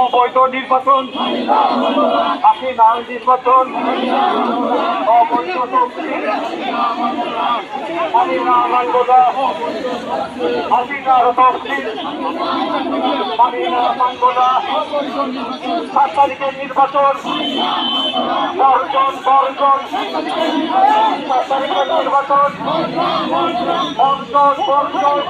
অবৈধ নির্বাচন। হাসিনা নির্বাচন। অবৈধ মানবতা হাসিনার শক্তি হাসিনা মানবতা সাত তারিখের নির্বাচন। বর্জন বর্জন। সাত তারিখের নির্বাচন বর্জন বর্জন।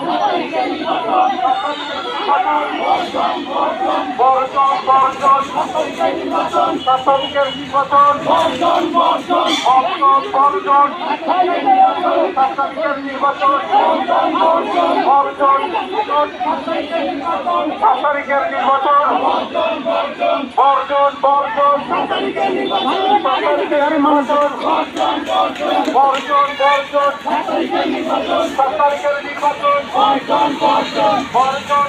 বর্জন বর্জন সাত তারিখের নির্বাচন। বর্জন বর্জন। বর্জন সাত তারিখের নির্বাচন। বর্জন বর্জন। সাত তারিখের নির্বাচন। বর্জন বর্জন সাত তারিখের নির্বাচন। বর্জন বর্জন। সাত তারিখের নির্বাচন। বর্জন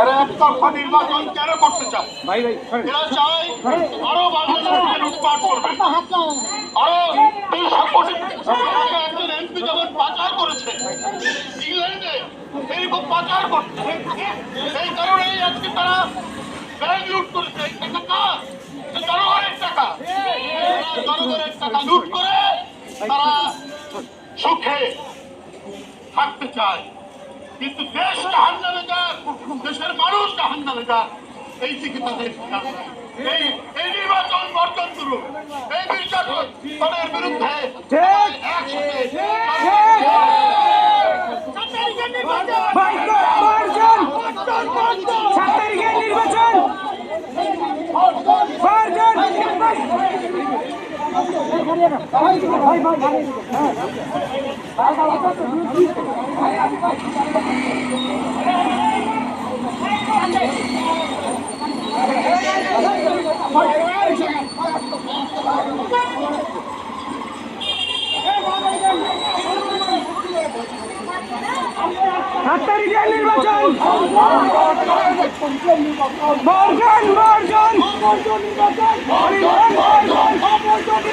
এরা একতরফা নির্বাচন কেন করতে চায়? এরা চায় আরও বাংলাদেশকে লুটপাট করবে। আরও একজন এমপি যখন পাচার করেছে ইংল্যান্ডে এইরকম পাচার করছে। এই কারণেই আজকে তারা ব্যাংক লুট করেছে। টাকা? এই জনগণের টাকা। তারা জনগণের টাকা লুট করে তারা সুখে থাকতে চায়। কিন্তু দেশ জাহান নামে যাক দেশের মানুষ জাহান নামে যাক। এই থেকে তাদের। এই এই নির্বাচন বর্জন করুন এই নির্যাতন তাদের বিরুদ্ধে। একসাথে বর্জন সাত তারিখের নির্বাচন বর্জন সাত তারিখের নির্বাচন। বর্জন বর্জন। দিন